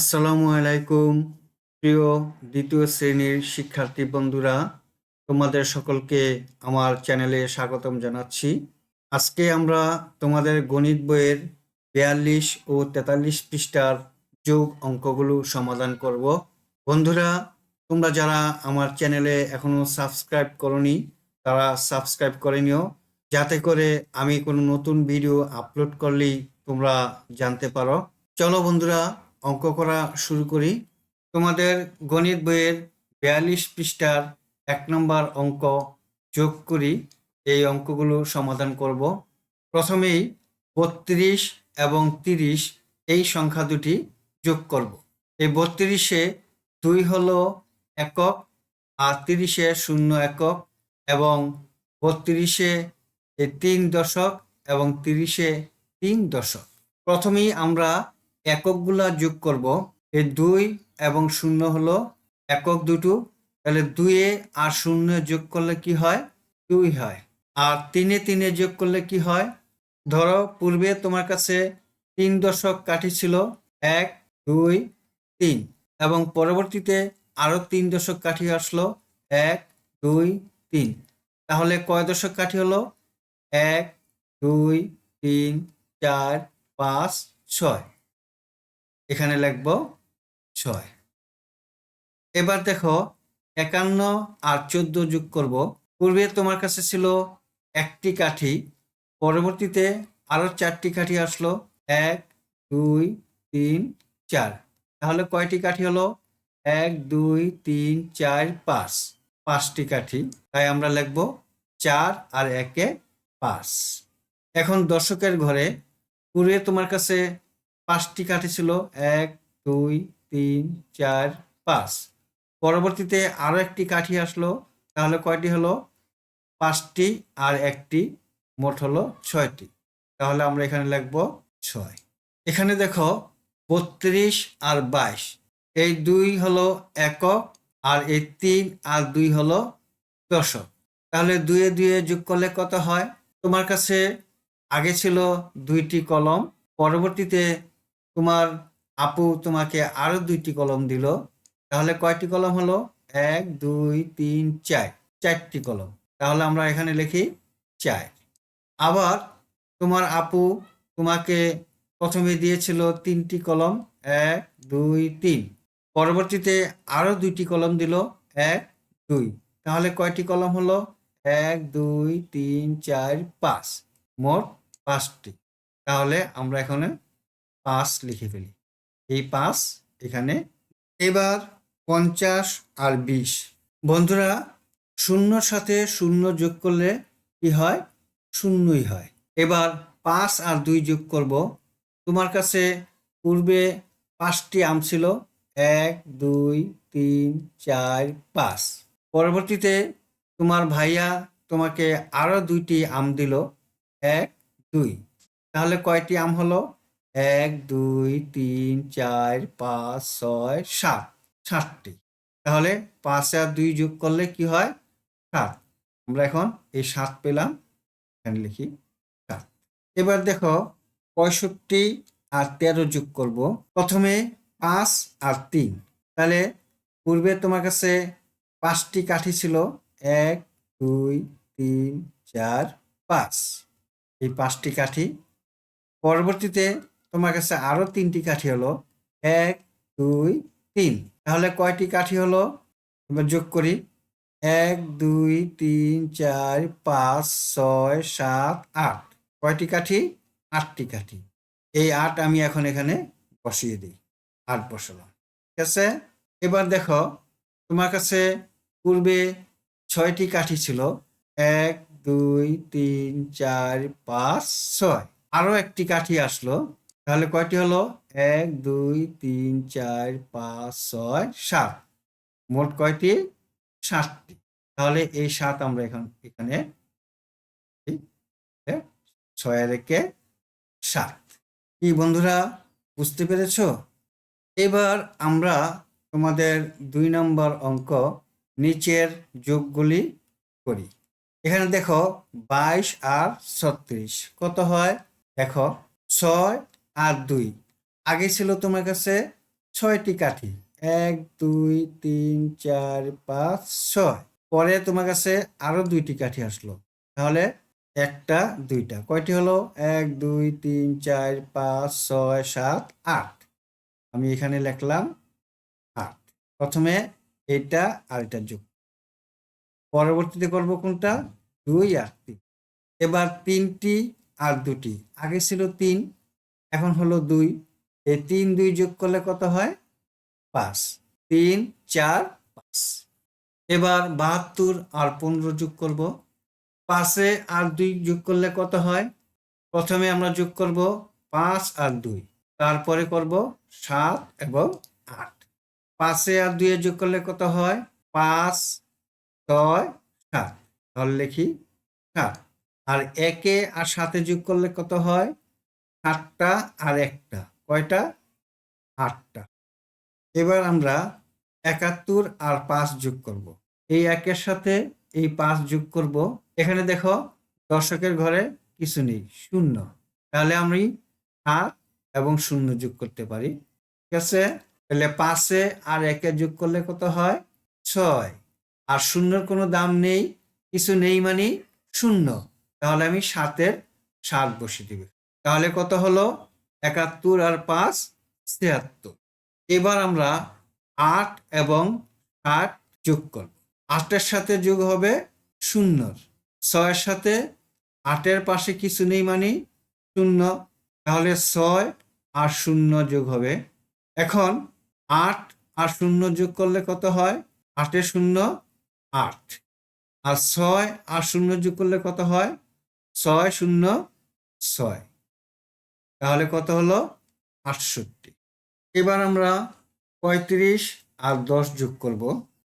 আসসালামু আলাইকুম, প্রিয় দ্বিতীয় শ্রেণির শিক্ষার্থী বন্ধুরা, তোমাদের সকলকে আমার চ্যানেলে স্বাগতম জানাচ্ছি। আজকে আমরা তোমাদের গণিত বইয়ের বিয়াল্লিশ ও তেতাল্লিশ পৃষ্ঠার যোগ অঙ্কগুলো সমাধান করব। বন্ধুরা, তোমরা যারা আমার চ্যানেলে এখনও সাবস্ক্রাইব করনি, তারা সাবস্ক্রাইব করে নিও। যাতে করে আমি কোনো নতুন ভিডিও আপলোড করলেই তোমরা জানতে পারো। চলো বন্ধুরা অঙ্ক করা শুরু করি। তোমাদের গণিত বইয়ের বিয়াল্লিশ পৃষ্ঠার এক নম্বর অঙ্ক যোগ করি। এই অঙ্কগুলো সমাধান করব। প্রথমেই বত্রিশ এবং তিরিশ এই সংখ্যা দুটি যোগ করব। এই বত্রিশে দুই হলো একক, আর তিরিশে শূন্য একক এবং বত্রিশে তিন দশক এবং তিরিশে তিন দশক। প্রথমেই আমরা এককগুলা যোগ করব। এই দুই এবং শূন্য হলো একক দুটো। তাহলে দুইয়ে আর শূন্য যোগ করলে কি হয়? দুই হয়। আর তিনে তিনে যোগ করলে কি হয়? ধরো পূর্বে তোমার কাছে তিন দশক কাঠি ছিল, এক, দুই, তিন। এবং পরবর্তীতে আরও তিন দশক কাঠি আসলো, এক, দুই, তিন। তাহলে কয় দশক কাঠি হলো? এক, দুই, তিন, চার, পাঁচ, ছয়। এখানে লিখব ছয়। এবার দেখো একান্ন আর চোদ্দ যোগ করব। পূর্বে তোমার কাছে ছিল একটি কাঠি, পরবর্তীতে আরও চারটি কাঠি আসলো। এক, দুই, তিন, চার। তাহলে কয়টি কাঠি হলো? এক, দুই, তিন, চার, পাঁচ। পাঁচটি কাঠি। তাই আমরা লিখব চার আর একে পাঁচ। এখন দর্শকের ঘরে পূর্বে তোমার কাছে পাঁচটি কাঠি ছিল, এক, দুই, তিন, চার, পাঁচ। পরবর্তীতে আরও একটি কাঠি আসলো, তাহলে কয়টি হলো? পাঁচটি আর একটি, মোট হলো ছয়টি। তাহলে আমরা এখানে লিখব ছয়। এখানে দেখো, বত্রিশ আর বাইশ। এই দুই হলো একক, আর এই তিন আর দুই হলো দশক। তাহলে দুয়ে দুয়ে যোগ করলে কত হয়? তোমার কাছে আগে ছিল দুইটি কলম, পরবর্তীতে তোমার আপু তোমাকে আরও দুইটি কলম দিল। তাহলে কয়টি কলম হলো? এক, দুই, তিন, চার। চারটি কলম। তাহলে আমরা এখানে লিখি চার। আবার তোমার আপু তোমাকে প্রথমে দিয়েছিল তিনটি কলম, এক, দুই, তিন। পরবর্তীতে আরও দুইটি কলম দিল, এক, দুই। তাহলে কয়টি কলম হলো? এক, দুই, তিন, চার, পাঁচ। মোট পাঁচটি। তাহলে আমরা এখানে পাঁচ লিখে ফেলি। এই পাঁচ এখানে, এবার পঞ্চাশ আর বিশ। বন্ধুরা, শূন্যর সাথে শূন্য যোগ করলে কি হয়? শূন্যই হয়। এবার পাঁচ আর দুই যোগ করব। তোমার কাছে পূর্বে পাঁচটি আম ছিল। এক, দুই, তিন, চার, পাঁচ। পরবর্তীতে তোমার ভাইয়া তোমাকে আরও দুইটি আম দিল। এক, দুই। তাহলে কয়টি আম হলো? এক, দুই, তিন, চার, পাঁচ, ছয়, সাত। সাতটি। তাহলে পাঁচ আর দুই যোগ করলে কি হয়? সাত। আমরা এখন এই সাত পেলাম। এখানে লিখি সাত। এবার দেখো, পঁয়ষট্টি আর তেরো যোগ করব। প্রথমে পাঁচ আর তিন। তাহলে পূর্বে তোমার কাছে পাঁচটি কাঠি ছিল। এক, দুই, তিন, চার, পাঁচ। এই পাঁচটি কাঠি পরবর্তীতে তোমার কাছে আরও তিনটি কাঠি হলো। এক, দুই, তিন। তাহলে কয়টি কাঠি হলো? এবার যোগ করি। এক, দুই, তিন, চার, পাঁচ, ছয়, সাত, আট। কয়টি কাঠি? আটটি কাঠি। এই আট আমি এখন এখানে বসিয়ে দিই। আট বসালাম। ঠিক আছে? এবার দেখো, তোমার কাছে পূর্বে ছয়টি কাঠি ছিল। এক, দুই, তিন, চার, পাঁচ, ছয়। আরও একটি কাঠি আসলো। তাহলে কয়টি হলো? এক, দুই, তিন, চার, পাঁচ, ছয়, সাত। মোট কয়টি? সাতটি। তাহলে এই সাত আমরা এখন এখানে ছয় রেখে সাত। কি বন্ধুরা, বুঝতে পেরেছ? এবার আমরা তোমাদের দুই নম্বর অঙ্ক নিচের যোগগুলি করি। এখানে দেখো বাইশ আর ছত্রিশ। কত হয়? দেখো, ছয় আর দুই। আগে ছিল তোমার কাছে ছয়টি কাঠি। এক, দুই, তিন, চার, পাঁচ, ছয়। পরে তোমার কাছে আরও দুইটি কাঠি আসলো। তাহলে একটা, দুইটা। কয়টি হলো? এক, দুই, তিন, চার, পাঁচ, ছয়, সাত, আট। আমি এখানে লিখলাম আট। প্রথমে এটা আর এটা যোগ। পরবর্তীতে করব কোনটা? দুই আর তিন। এবার তিনটি আর দুটি। আগে ছিল তিন এখন হলো দুই। এই তিন, দুই যোগ করলে কত হয়? পাঁচ। তিন, চার, পাঁচ। এবার বাহাত্তর আর পনেরো যোগ করব। পাঁচে আর দুই যোগ করলে কত হয়? প্রথমে আমরা যোগ করব পাঁচ আর দুই। তারপরে করব সাত এবং আট। পাঁচে আর দুইয়ে যোগ করলে কত হয়? পাঁচ, ছয়, সাত। তাহলে লিখি সাত। আর একে আর সাথে যোগ করলে কত হয়? সাতটা আর একটা। কয়টা? আটটা। এবার আমরা একাত্তর আর পাঁচ যোগ করব। এই একের সাথে এই পাঁচ যোগ করব। এখানে দেখো, দর্শকের ঘরে কিছু নেই, শূন্য। তাহলে আমি সাত এবং শূন্য যোগ করতে পারি। ঠিক আছে? তাহলে পাঁচে আর একে যোগ করলে কত হয়? ছয়। আর শূন্যর কোনো দাম নেই, কিছু নেই মানে শূন্য। তাহলে আমি সাতের সাত বসে দিবে। তাহলে কত হলো? একাত্তর আর পাঁচ, ছিয়াত্তর। এবার আমরা আট এবং আট যোগ করব। আটের সাথে যোগ হবে শূন্যর। ছয়ের সাথে আটের পাশে কিছু নেই মানে শূন্য। তাহলে ছয় আর শূন্য যোগ হবে। এখন আট আর শূন্য যোগ করলে কত হয়? আটে শূন্য, আট। আর ছয় আর শূন্য যোগ করলে কত হয়? ছয়, শূন্য, ছয়। তাহলে কত হলো? আটষট্টি। এবার আমরা পঁয়ত্রিশ আর দশ যোগ করব।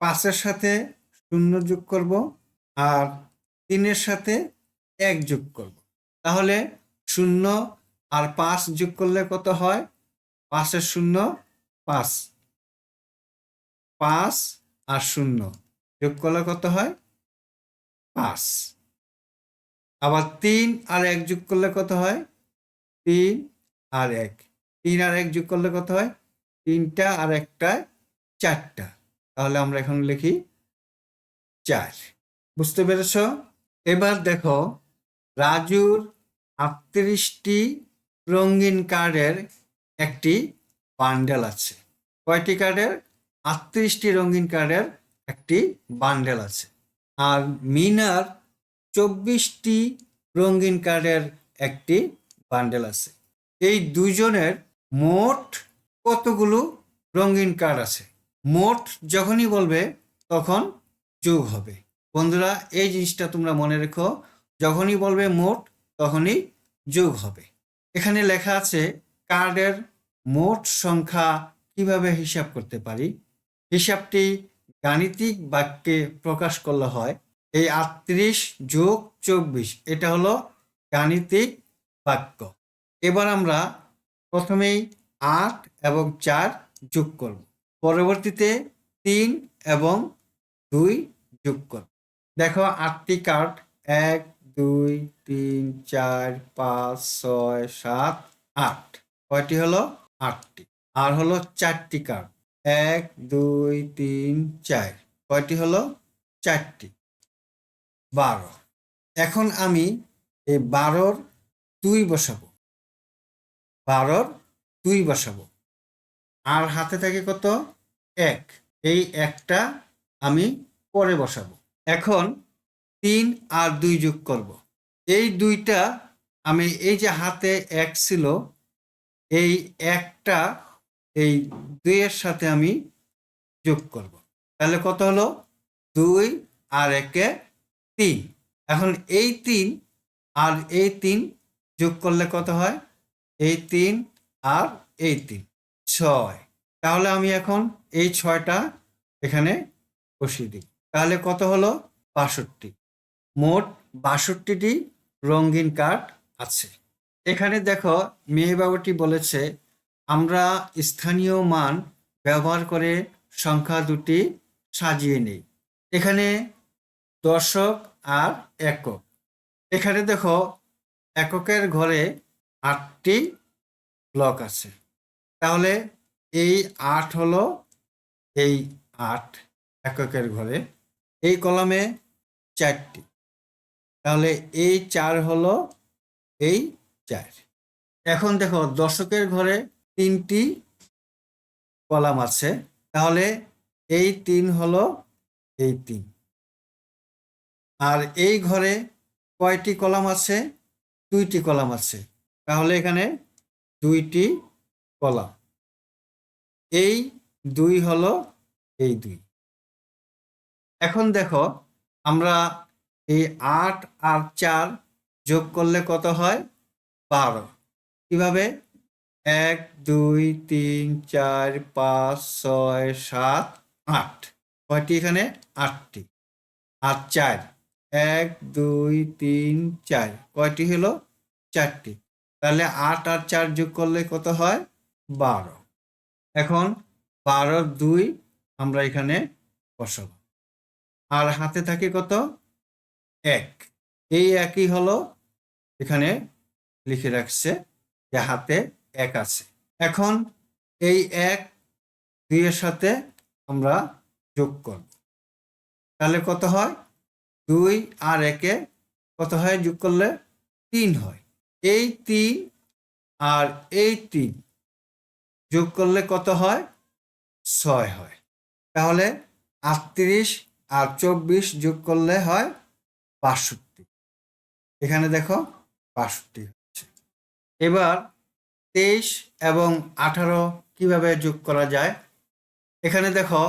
পাঁচের সাথে শূন্য যোগ করব আর তিনের সাথে এক যোগ করব। তাহলে শূন্য আর পাঁচ যোগ করলে কত হয়? পাঁচের শূন্য পাঁচ। পাঁচ আর শূন্য যোগ করলে কত হয়? পাঁচ। আবার তিন আর এক যোগ করলে কত হয়? তিন আর এক। তিন আর এক যোগ করলে কত হয়? তিনটা আর একটা চারটা। তাহলে আমরা এখন লিখি চার। বুঝতে পেরেছ? এবার দেখো রাজুর আটত্রিশটি রঙিন কার্ডের একটি বান্ডেল আছে। কয়টি কার্ডের? আটত্রিশটি রঙিন কার্ডের একটি বান্ডেল আছে। আর মিনার চব্বিশটি রঙিন কার্ডের একটি বান্ডেল আছে। এই দুইজনের মোট কতগুলো রঙিন কার্ড আছে? মোট যখনই বলবে, তখন যোগ হবে। বন্ধুরা, এই জিনিসটা তোমরা মনে রেখো, যখনই বলবে মোট, তখনই যোগ হবে। এখানে লেখা আছে কার্ডের মোট সংখ্যা কীভাবে হিসাব করতে পারি? হিসাবটি গাণিতিক বাক্যে প্রকাশ করলে হয়, এই আটত্রিশ যোগ চব্বিশ, এটা হলো গাণিতিক বাক্য। এবার আমরা প্রথমেই আট এবং চার যোগ করব। পরবর্তীতে তিন এবং দুই যোগ করব। দেখো, আটটি কার্ড, এক, দুই, তিন, চার, পাঁচ, ছয়, সাত, আট। কয়টি হলো? আটটি। আর হলো চারটি কার্ড, এক, দুই, তিন, চার। কয়টি হলো? চারটি। বারো। এখন আমি এই বারোর দুই বসাবো। বারোর দুই বসাবো। আর হাতে থাকে কত? এক। এই একটা আমি পরে বসাবো। এখন তিন আর দুই যোগ করব। এই দুইটা আমি এই যে হাতে এক ছিল, এই একটা এই দুইয়ের সাথে আমি যোগ করব। তাহলে কত হলো? দুই আর একে তিন। এখন এই তিন আর এই তিন যোগ করলে কত হয়? এই তিন আর এই তিন। ছয়। তাহলে আমি এখন এই ছয়টা এখানে বসিয়ে দিই। তাহলে কত হলো? বাষট্টি। মোট বাষট্টিটি রঙিন কার্ড আছে। এখানে দেখো, মেয়ে বাবুটি বলেছে, আমরা স্থানীয় মান ব্যবহার করে সংখ্যা দুটি সাজিয়ে নেই। এখানে দর্শক আর একক। এখানে দেখো এককের ঘরে আটটি ব্লক আছে। তাহলে এই আট হলো এই আট এককের ঘরে। এই কলামে চারটি। তাহলে এই চার হলো এই চার। এখন দেখো দশকের ঘরে তিনটি কলাম আছে। তাহলে এই তিন হলো এই তিন। আর এই ঘরে কয়টি কলাম আছে? দুইটি কলাম আছে। তাহলে এখানে দুইটি কলাম। এই দুই হলো এই দুই। এখন দেখো, আমরা এই আট আর চার যোগ করলে কত হয়? বারো। কীভাবে? এক, দুই, তিন, চার, পাঁচ, ছয়, সাত, আট। কয়টি এখানে? আটটি। আর চার। এক, দুই, তিন, চার। কয়টি হলো? চারটি। তাহলে আট আর চার যোগ করলে কত হয়? বারো। এখন বারো, দুই আমরা এখানে বসাবো। আর হাতে থাকে কত? এক। এই একই হলো এখানে লিখে রাখছে যে হাতে এক আছে। এখন এই এক দুইয়ের সাথে আমরা যোগ করব। তাহলে কত হয়? দুই আর একে কত হয়? যোগ করলে তিন হয়। এই তিন আর এই তিন যোগ করলে কত হয়? ছয় হয়। তাহলে আটত্রিশ আর চব্বিশ যোগ করলে হয় বাষট্টি। এখানে দেখো বাষট্টি হচ্ছে। এবার তেইশ এবং আঠারো কীভাবে যোগ করা যায়? এখানে দেখো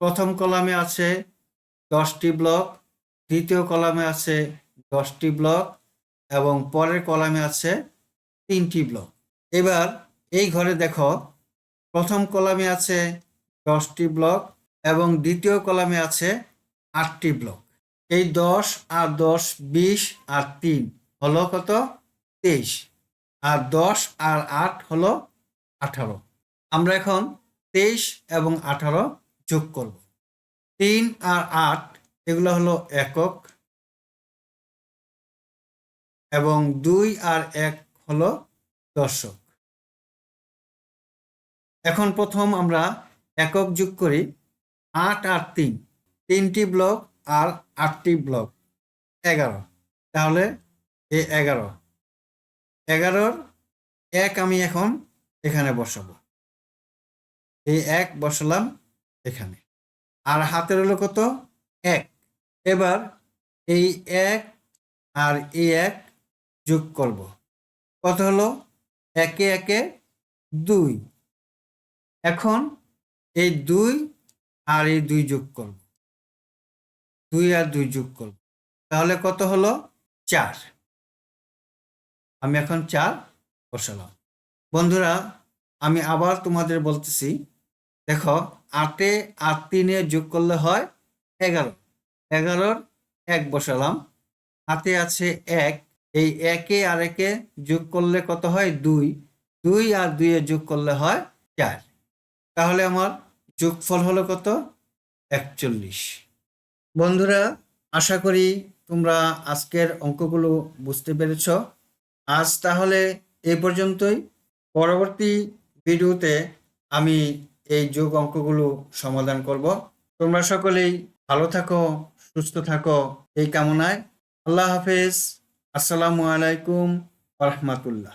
প্রথম কলামে আছে দশটি ব্লক দ্বিতীয় কলামে আছে দশটি ব্লক এবং পরের কলামে আছে তিনটি ব্লক। এবার এই ঘরে দেখো, প্রথম কলামে আছে দশটি ব্লক এবং দ্বিতীয় কলামে আছে আটটি ব্লক। এই দশ আর দশ, বিশ আর তিন হলো কত? তেইশ। আর দশ আর আট হলো আঠারো। আমরা এখন তেইশ এবং আঠারো যোগ করব। তিন আর আট এগুলো হলো একক এবং দুই আর এক হলো দর্শক। এখন প্রথম আমরা একক যোগ করি আট আর তিন, তিনটি ব্লক আর আটটি ব্লক, এগারো। তাহলে এ এগারো। এগারোর এক আমি এখন এখানে বসাবো। এই এক বসালাম এখানে। আর হাতের হলো কত? এক। এবার এই এক আর এই এক যোগ করব। কত হলো? একে একে দুই। এখন এই দুই আর এই দুই যোগ করব। দুই আর দুই যোগ করব। তাহলে কত হলো? চার। আমি এখন চার বসালাম। বন্ধুরা, আমি আবার তোমাদের বলতেছি, দেখো আটে আট তিনে যোগ করলে হয় এগারো। এগারোর এক বসালাম। হাতে আছে এক। এই একে আর একে যোগ করলে কত হয়? দুই। দুই আর দুইয়ে যোগ করলে হয় চার। তাহলে আমার যোগফল হলো কত? একচল্লিশ। বন্ধুরা, আশা করি তোমরা আজকের অঙ্কগুলো বুঝতে পেরেছ। আজ তাহলে এই পর্যন্তই। পরবর্তী ভিডিওতে আমি এই যোগ অঙ্কগুলো সমাধান করব। তোমরা সকলেই ভালো থাকো সুস্থ থাকো এই কামনায়। আল্লাহ হাফেজ। আসসালামু আলাইকুম রহমতুল্লাহ।